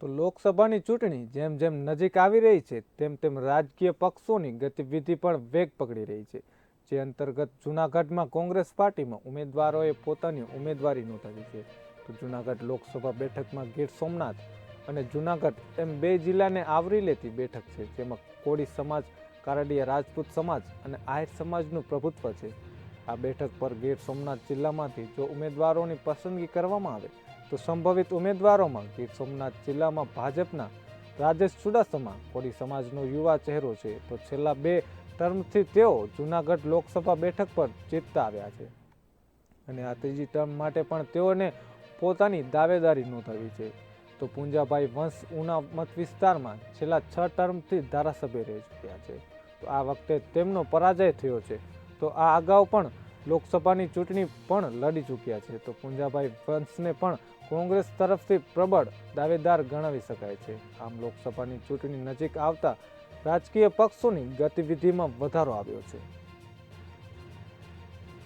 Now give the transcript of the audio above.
તો લોકસભાની ચૂંટણી જેમ જેમ નજીક આવી રહી છે, તેમ તેમ રાજકીય પક્ષોની ગતિવિધિ પણ વેગ પકડી રહી છે. જે અંતર્ગત જૂનાગઢમાં કોંગ્રેસ પાર્ટીમાં ઉમેદવારોએ પોતાની ઉમેદવારી નોંધાવી છે. તો જૂનાગઢ લોકસભા બેઠકમાં ગીર સોમનાથ અને જૂનાગઢ એમ બે જિલ્લાને આવરી લેતી બેઠક છે, જેમાં કોળી સમાજ, કારડીયા રાજપૂત સમાજ અને આહિર સમાજનું પ્રભુત્વ છે. આ બેઠક પર ગીર સોમનાથ જિલ્લામાંથી જો ઉમેદવારોની પસંદગી કરવામાં આવે, તો સંભવિત ઉમેદવારોમાં ગીર સોમનાથ જિલ્લામાં ભાજપના રાજેશ ચુડાસમા, કોળી સમાજનો યુવા ચહેરો છે. તો છેલ્લા બે ટર્મથી તેઓ જૂનાગઢ લોકસભા બેઠક પર જીતતા આવ્યા છે. અને આ ત્રીજી ટર્મ માટે પણ તેઓને પોતાની દાવેદારી નોંધાવી છે. તો પૂંજાભાઈ વંશ ઉના મત વિસ્તારમાં છેલ્લા છ ટર્મથી ધારાસભ્ય રહી ચૂક્યા છે. તો આ વખતે તેમનો પરાજય થયો છે. તો આ અગાઉ પણ લોકસભાની ચૂંટણી પણ લડી ચૂક્યા છે. તો પુંજાભાઈ વંશને પણ કોંગ્રેસ તરફથી પ્રબળ દાવેદાર ગણાવી શકાય છે. આમ લોકસભાની ચૂંટણી નજીક આવતા રાજકીય પક્ષોની ગતિવિધિમાં વધારો આવ્યો છે.